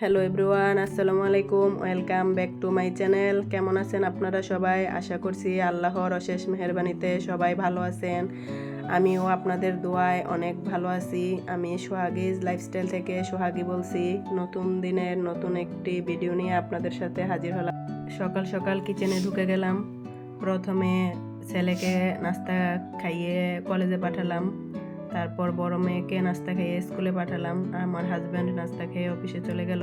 Hello everyone আসসালামু আলাইকুম welcome back to my channel কেমন আছেন আপনারা সবাই? আশা করছি আল্লাহর অশেষ মেহরবানিতে সবাই ভালো আছেন। আমিও আপনাদের দোয়ায় অনেক ভালো আছি। আমি সোহাগিজ লাইফস্টাইল থেকে সোহাগী বলছি। নতুন দিনের নতুন একটি ভিডিও নিয়ে আপনাদের সাথে হাজির হলাম। সকাল সকাল কিচেনে ঢুকে গেলাম। প্রথমে ছেলেকে নাস্তা খাইয়ে কলেজে পাঠালাম। তারপর বড় মেয়েকে নাস্তা খেয়ে স্কুলে পাঠালাম। আমার হাজব্যান্ড নাস্তা খেয়ে অফিসে চলে গেল।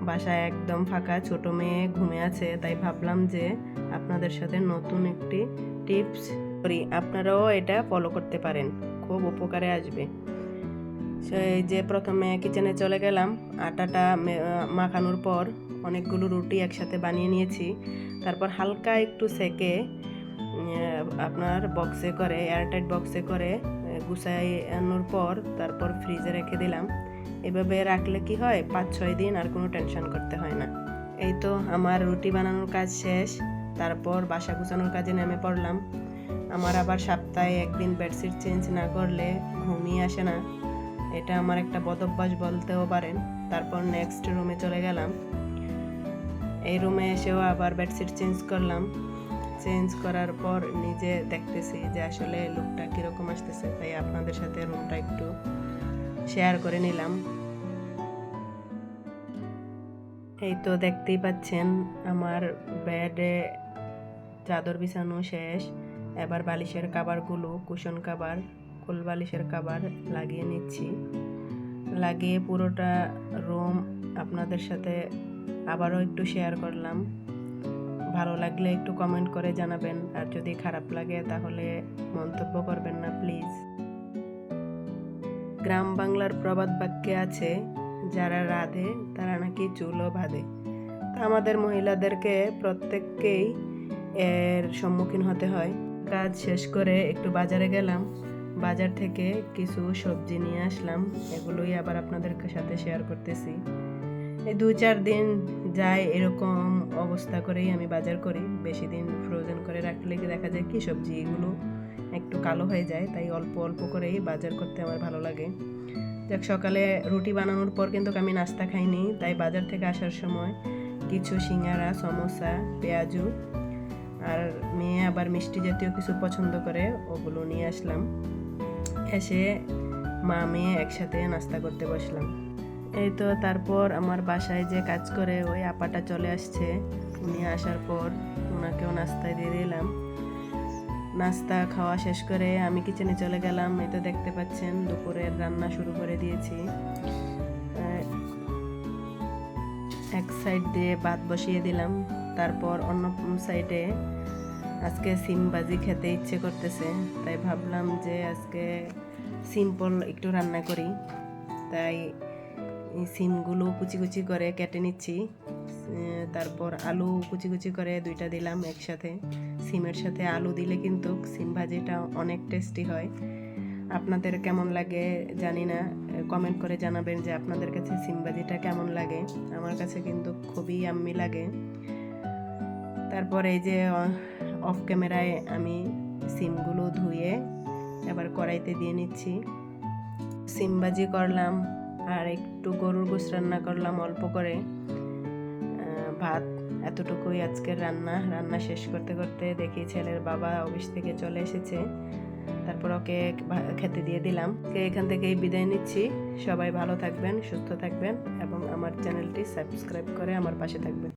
বাসায় একদম ফাঁকা, ছোট মেয়ে ঘুমে আছে। তাই ভাবলাম যে আপনাদের সাথে নতুন একটি টিপস করি। আপনারাও এটা ফলো করতে পারেন। খুব উপকারে আসবে। সেই যে প্রথমে কিচেনে চলে গেলাম। আটাটা মাখানোর পর অনেকগুলো রুটি একসাথে বানিয়ে নিয়েছি। তারপর হালকা একটু সেকে আপনার বক্সে করে এয়ারটাইট বক্সে করে আহ, গুছানোর পর তারপর ফ্রিজে রেখে দিলাম। এভাবে রাখলে কি হয়? পাঁচ ছয় দিন আর কোনো টেনশন করতে হয় না। এই তো আমার রুটি বানানোর কাজ শেষ। তারপর বাসা গুছানোর কাজে নেমে পড়লাম। আমার আবার সপ্তাহে একদিন বেডশিট চেঞ্জ না করলে ঘুমিয়ে আসে না। এটা আমার একটা বদভ্যাস বলতেও পারেন। তারপর নেক্সট রুমে চলে গেলাম। এই রুমে এসেও আবার বেডশিট চেঞ্জ করলাম। চেঞ্জ করার পর নিজে দেখতেছি যে আসলে লুকটা কীরকম আসতেছে, তাই আপনাদের সাথে রুমটা একটু শেয়ার করে নিলাম। এই তো দেখতেই পাচ্ছেন, আমার বেডে চাদর বিছানো শেষ, এবার বালিশের কাবারগুলো কুশন কাবার কোল বালিশের কাবার লাগিয়ে নিচ্ছি। লাগিয়ে পুরোটা রুম আপনাদের সাথে আবারও একটু শেয়ার করলাম। ভালো লাগলে একটু কমেন্ট করে জানাবেন। আর যদি খারাপ লাগে তাহলে মন্তব্য করবেন না প্লিজ গ্রাম বাংলার প্রবাদ বাক্যে আছে, যারা রাধে, তারা নাকি চুলও বাঁধে। তা আমাদের মহিলাদেরকে প্রত্যেককেই এর সম্মুখীন হতে হয়। কাজ শেষ করে একটু বাজারে গেলাম। বাজার থেকে কিছু সবজি নিয়ে আসলাম। এগুলোই আবার আপনাদের সাথে শেয়ার করতেছি। এই দু চার দিন যায় এরকম অবস্থা করেই আমি বাজার করি। বেশি দিন ফ্রোজেন করে রাখলে কি দেখা যায় কি সবজি এগুলো একটু কালো হয়ে যায়, তাই অল্প অল্প করেই বাজার করতে আমার ভালো লাগে। যাক, সকালে রুটি বানানোর পর কিন্তু আমি নাস্তা খাইনি, তাই বাজার থেকে আসার সময় কিছু সিঙ্গারা সমোসা, পেঁয়াজু আর মেয়ে আবার মিষ্টি জাতীয় কিছু পছন্দ করে, ওগুলো নিয়ে আসলাম। এসে মা, মেয়ে একসাথে নাস্তা করতে বসলাম। এই তো তারপর আমার বাসায় যে কাজ করে ওই আপাটা চলে আসছে। উনি আসার পর ওনাকেও নাস্তায় দিয়ে দিলাম। নাস্তা খাওয়া শেষ করে আমি কিচেনে চলে গেলাম। এই তো দেখতে পাচ্ছেন, দুপুরের রান্না শুরু করে দিয়েছি। এক সাইড দিয়ে ভাত বসিয়ে দিলাম। তারপর অন্য সাইডে আজকে সিম ভাজি খেতে ইচ্ছে করতেছে। তাই ভাবলাম যে আজকে সিম্পল একটু রান্না করি। তাই সিমগুলো কুচি কুচি করে কেটে নিচ্ছি। তারপর আলু কুচি কুচি করে দুইটা দিলাম একসাথে। সিমের সাথে আলু দিলে কিন্তু সিম ভাজিটা অনেক টেস্টি হয়। আপনাদের কেমন লাগে জানি না। কমেন্ট করে জানাবেন যে আপনাদের কাছে সিম ভাজিটা কেমন লাগে। আমার কাছে কিন্তু খুবই আম্মি লাগে। তারপর এই যে অফ ক্যামেরায় আমি সিমগুলো ধুয়ে এবার কড়াইতে দিয়ে নিচ্ছি। সিম ভাজি করলাম। আর একটু গরুর গোস রান্না করলাম অল্প করে। ভাত এতটুকুই আজকের রান্না। রান্না শেষ করতে করতে দেখি ছেলের বাবা অফিস থেকে চলে এসেছে। তারপর ওকে খেতে দিয়ে দিলাম। এখান থেকেই বিদায় নিচ্ছি। সবাই ভালো থাকবেন, সুস্থ থাকবেন এবং আমার চ্যানেলটি সাবস্ক্রাইব করে আমার পাশে থাকবেন।